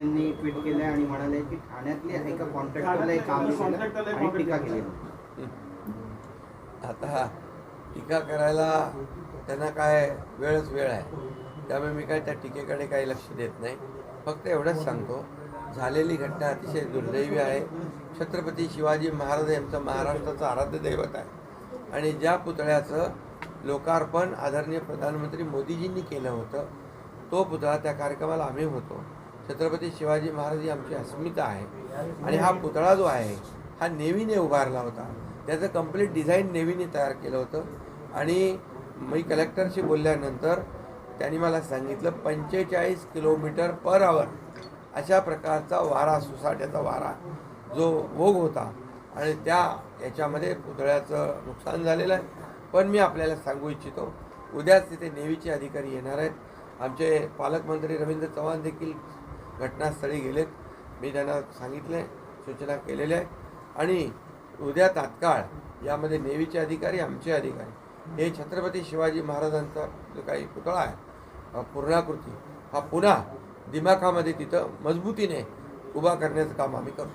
त्यांनी ट्विट केलं आणि म्हणाले की ठाण्यातल्या एका कॉन्ट्रॅक्टरला हे काम दिलं आणि टीका केली. आता टीका करायला त्यांना काय वेळच वेळ आहे. त्यामुळे मी काय त्या टीकेकडे काही लक्ष देत नाही. फक्त एवढंच सांगतो झालेली घटना अतिशय दुर्दैवी आहे. छत्रपती शिवाजी महाराज यांचं महाराष्ट्राचं आराध्य दैवत आहे. आणि ज्या पुतळ्याचं लोकार्पण आदरणीय प्रधानमंत्री मोदीजींनी केलं होतं तो पुतळा त्या कार्यक्रमाला आम्ही होतो. छत्रपती शिवाजी महाराज ही आमची अस्मिता आहे. आणि हा पुतळा जो आहे हा नेव्हीने उभारला होता. त्याचं कंप्लीट डिझाईन नेव्हीने तयार केलं होतं. आणि मी कलेक्टरशी बोलल्यानंतर त्यांनी मला सांगितलं पंचेचाळीस किलोमीटर पर आवर अशा प्रकारचा वारा सुसाट्याचा वारा जो भोग होता. आणि त्या याच्यामध्ये पुतळ्याचं नुकसान झालेलं आहे. पण मी आपल्याला सांगू इच्छितो उद्याच तिथे नेव्हीचे अधिकारी येणार आहेत. आमचे पालकमंत्री रवींद्र चव्हाण देखील घटनास्थळी गेलेत. मी त्यांना सांगितले सूचना केलेल्या आहेत. आणि उद्या तात्काळ यामध्ये नेव्हीचे अधिकारी आमचे अधिकारी हे छत्रपती शिवाजी महाराजांचा जो काही पुतळा आहे पूर्णाकृती हा पुन्हा दिमाखामध्ये तिथं मजबूतीने उभा करण्याचं काम आम्ही करू